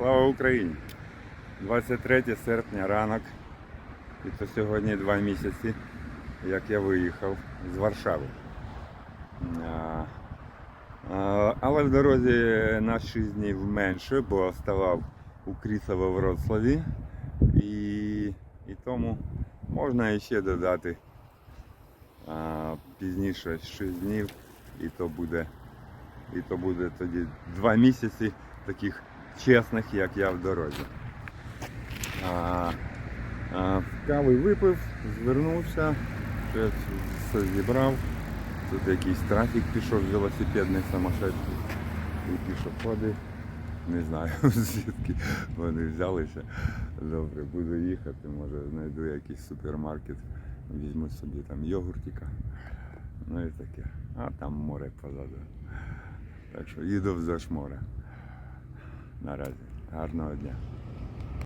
Слава Україні! 23 серпня ранок. І то сьогодні два місяці, як я виїхав з Варшави. Але в дорозі на 6 днів менше, бо ставав у Крісово Вроцлаві. І, і тому можна ще додати а, пізніше 6 днів, і то буде, і то буде тоді два місяці таких чесних, як я в дорозі. А, а, кави випив, звернувся, все зібрав. Тут якийсь трафік пішов велосипедний самошедший. І пішоходи. Не знаю звідки вони взялися. Добре, буду їхати, може знайду якийсь супермаркет, візьму собі там йогуртика. Ну і таке. А там море позаду. Так що їду вздовж моря. Наразі. Гарного дня.